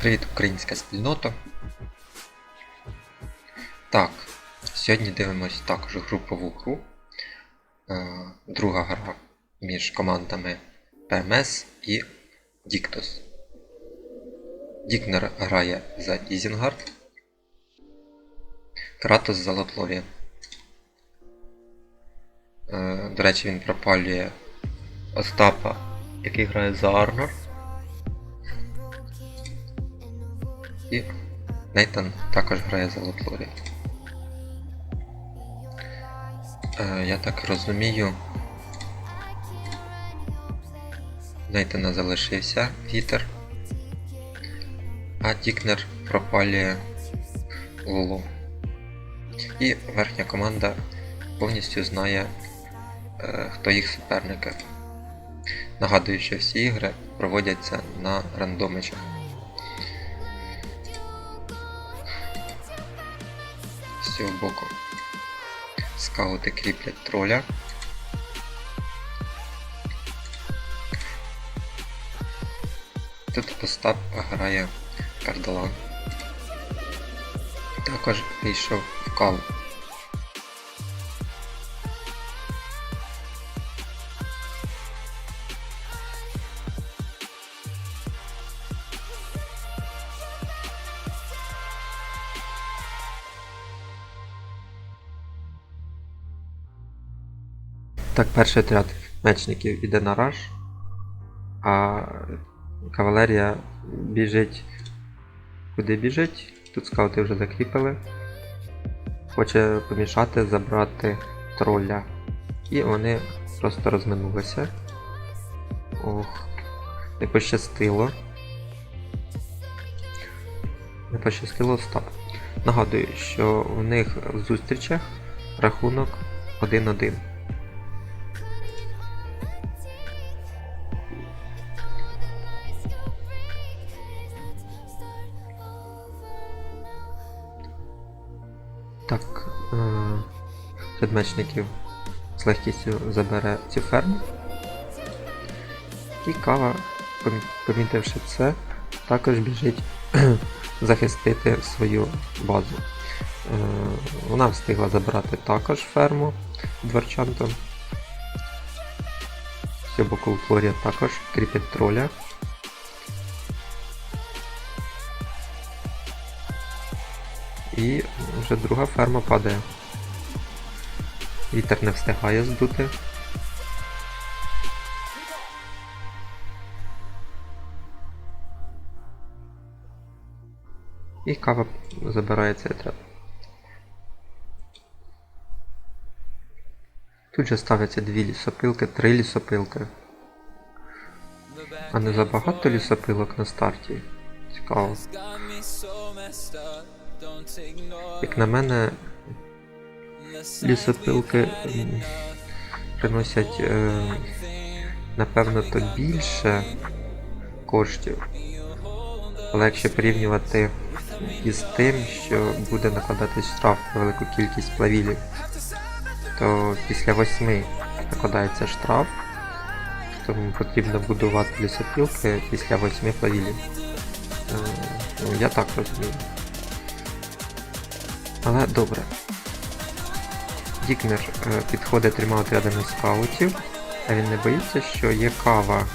Привіт, українська спільнота. Так, сьогодні дивимось також групову гру. Е, Друга гра між командами PMS і Dictos. Дікнер грає за Ізінгард. Кратос за Лотлоріан. Е, До речі, він пропалює Остапа, який грає за Арнор. І Нейтан також грає за Лотлорі. Е, я так розумію. Нейтана залишився вітер, а Дікнер пропалює Лулу. І верхня команда повністю знає, е, хто їх суперники. Нагадую, що всі ігри проводяться на рандомичах. З цього боку. Скаути кріплять троля. Тут Остап грає Кардалан. Також вийшов в каву. Так, перший отряд мечників іде на раш, а кавалерія біжить. Куди біжить? Тут скаути вже закріпили. Хоче помішати забрати троля. І вони просто розминулися. Ох, не пощастило. Не пощастило Остап. Нагадую, що у них в зустрічах рахунок 1-1. Так, е, з легкістю забере цю ферму. І кава, помітивши це, також біжить захистити свою базу. Е, вона встигла забрати також ферму дворчантом. Боку Флорія також кріпить троля. І вже друга ферма падає. Вітер не встигає здути. І кава забирає цей отряд. Тут же ставляться дві лісопилки, три лісопилки. А не забагато лісопилок на старті. Цікаво. Як на мене, лісопилки приносять е, напевно то більше коштів. Але якщо порівнювати із тим, що буде накладатись штраф на велику кількість плавілів, то після восьми накладається штраф, тому потрібно будувати лісопілки після восьми плавілів. Е, ну, я так розумію. Але добре. Дікнер е, підходить трьома отрядами скаутів, а він не боїться, що є кава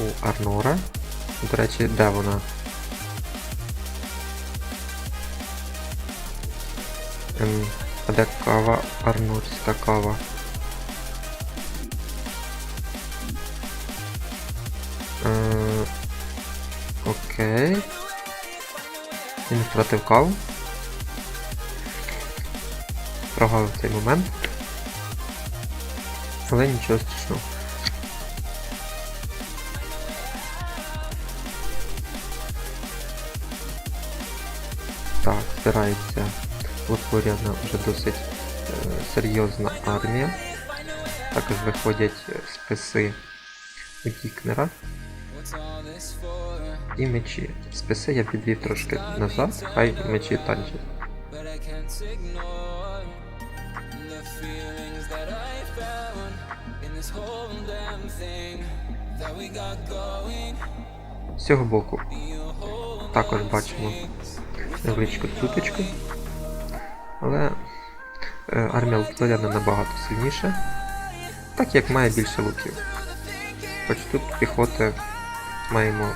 у Арнора. До речі, де вона? Ем, а де кава Арнорська кава? Е, окей. Він втратив каву. Прогавив цей момент. Але нічого страшного. Так, збирається утворена вже досить е, серйозна армія. Також виходять е, списи у Дікнера. І мечі. Списи я підвів трошки назад, хай мечі танчать. З цього боку також бачимо невеличку цуточку. Але е, армія Лотворяна набагато сильніша, так як має більше луків. Хоч тут піхоти маємо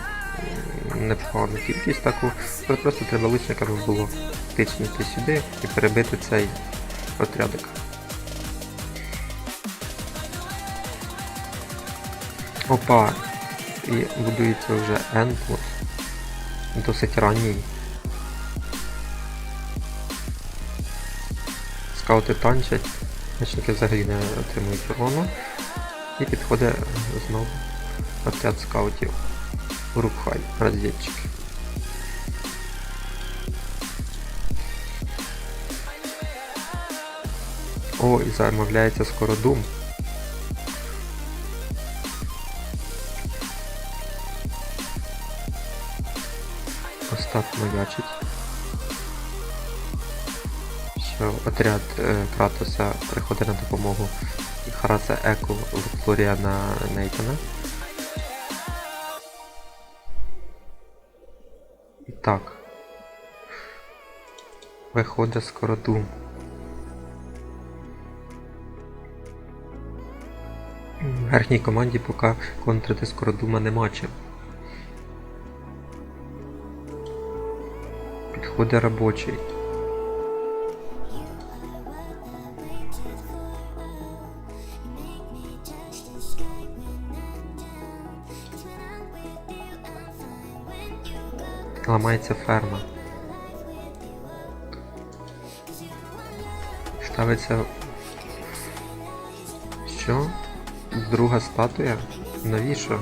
непогану кількість таку, але просто треба лучниками було тиснути сюди і перебити цей отрядок. Опа! І будується вже Ендвуд. Досить ранній. Скаути танчать, мечники взагалі не отримують урону. І підходить знову отряд скаутів. Урукхай, розвідчики. О, і замовляється скородум. Остап маячить. Що отряд е, Кратоса приходить на допомогу Хараса Еку Флоріана Нейтана. І так. Виходить скородум. В верхній команді поки контрити скородума нема чим. Підходить робочий. Ламається ферма. Ставиться. Що? Друга статуя? Навіщо?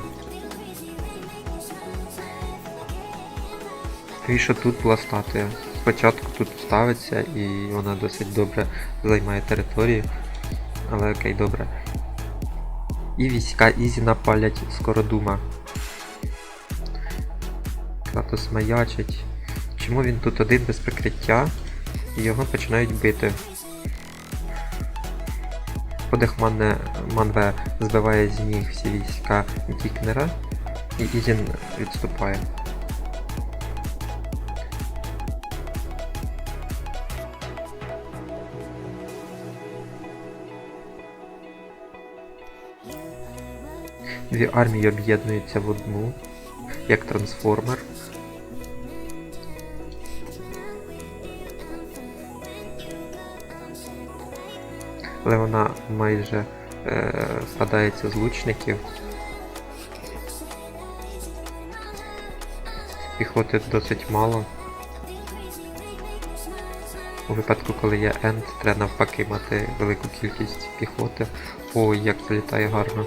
Навіщо тут була? Спочатку тут ставиться і вона досить добре займає територію. Але окей, добре. І війська Ізі напалять скородума. Кратос маячить. Чому він тут один без прикриття? І його починають бити. Подих Манне Манве збиває з ніг всі війська Дікнера, і Ізін відступає. Дві армії об'єднуються в одну, як трансформер. Але вона майже е, складається з лучників. Піхоти досить мало. Випадку, коли є енд, треба навпаки мати велику кількість піхоти. Ой, як залітає гарно.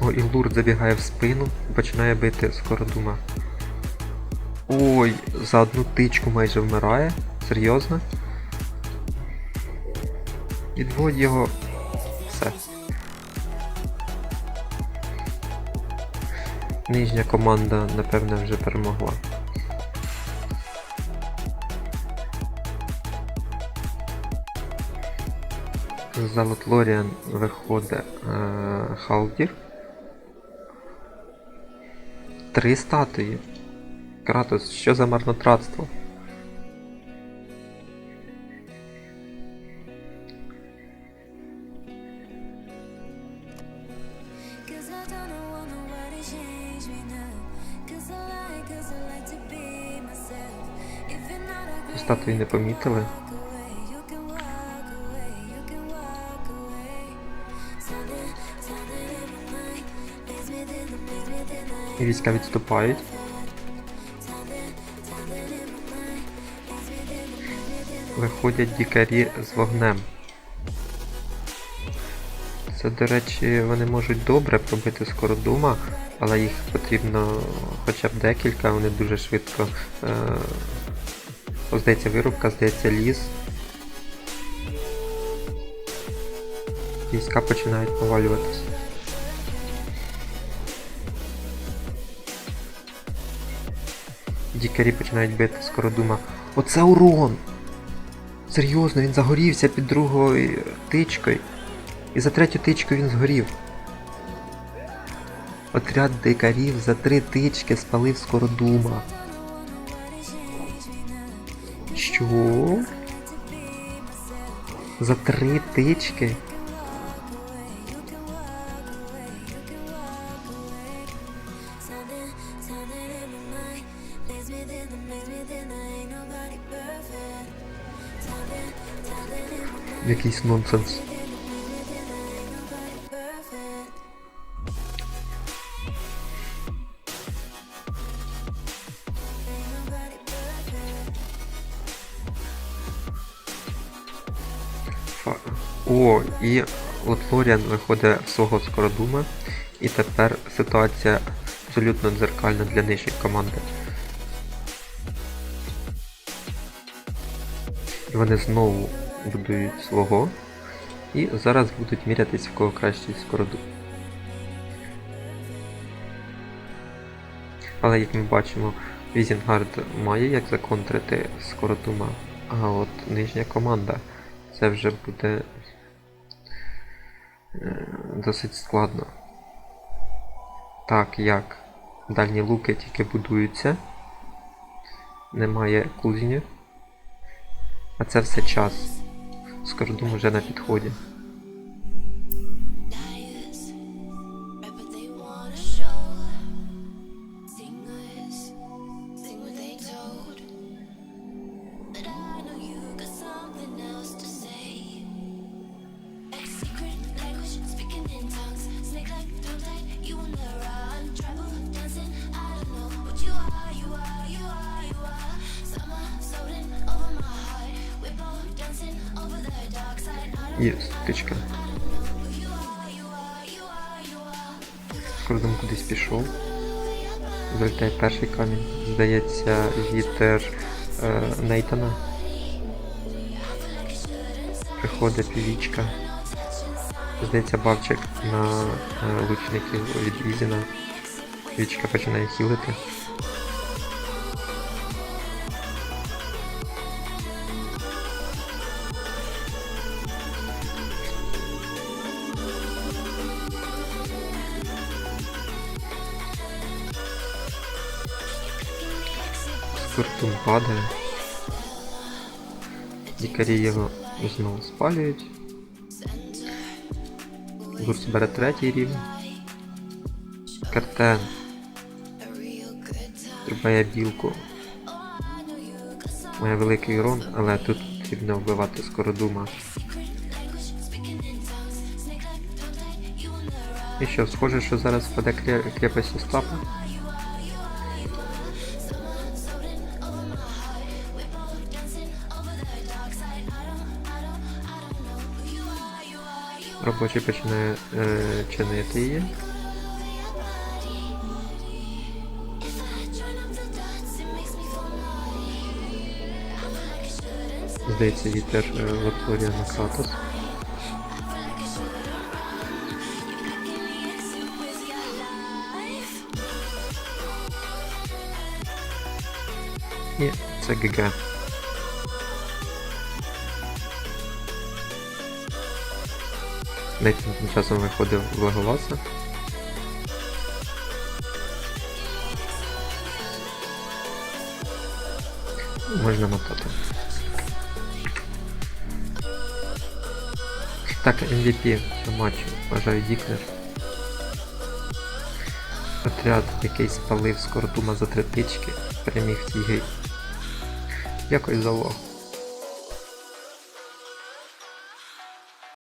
О, і Лурд забігає в спину і починає бити скородума. Ой, за одну тичку майже вмирає. Серйозно? Відводь його. Все. Нижня команда, напевне, вже перемогла. За Лотлоріан виходить е, Халдір. Три статуї. Кратос, що за марнотратство? Статуї не помітили. walk away. Виходять дікарі з вогнем. Це, до речі, вони можуть добре пробити скородума, але їх потрібно хоча б декілька, вони дуже швидко. Е... Здається, вирубка, здається, ліс. Війська починають повалюватися. Дікарі починають бити скородума. Оце урон! Серйозно, він загорівся під другою тичкою. І за третю тичку він згорів. Отряд дикарів за три тички спалив скородума. Що? За три тички? Якийсь нонсенс. О, і от Лоріан виходить в свого скородума, і тепер ситуація абсолютно дзеркальна для нижньої команди. І вони знову будують свого. І зараз будуть мірятись, в кого кращий скородум. Але як ми бачимо, Візінгард має як законтрити скородума, а от нижня команда це вже буде е, досить складно. Так, як дальні луки тільки будуються, немає кузні, а це все час. Скородум вже на підході. І стичка. Скородум кудись пішов. Залітає перший камінь. Здається, вітер е, Нейтана. Приходить півічка. Здається, бавчик на е, лучників від Ізіна. Півічка починає хілити. Скорпун падає. Дікарі його знову спалюють. Гурс бере третій рівень. Картен. Трубає білку. Має великий урон, але тут потрібно вбивати скородума. І що, схоже, що зараз впаде крепость Остапа? Робочий починає е, чинити її. Здається, вітер е, витворює на Кратос. І це ГГ. Навіть тим часом виходив в Леголаса. Можна мотати. Так, MVP матчу, вважаю Діклер. Отряд, який спалив скоротума за три тички, переміг в цій грі. Дякую за увагу.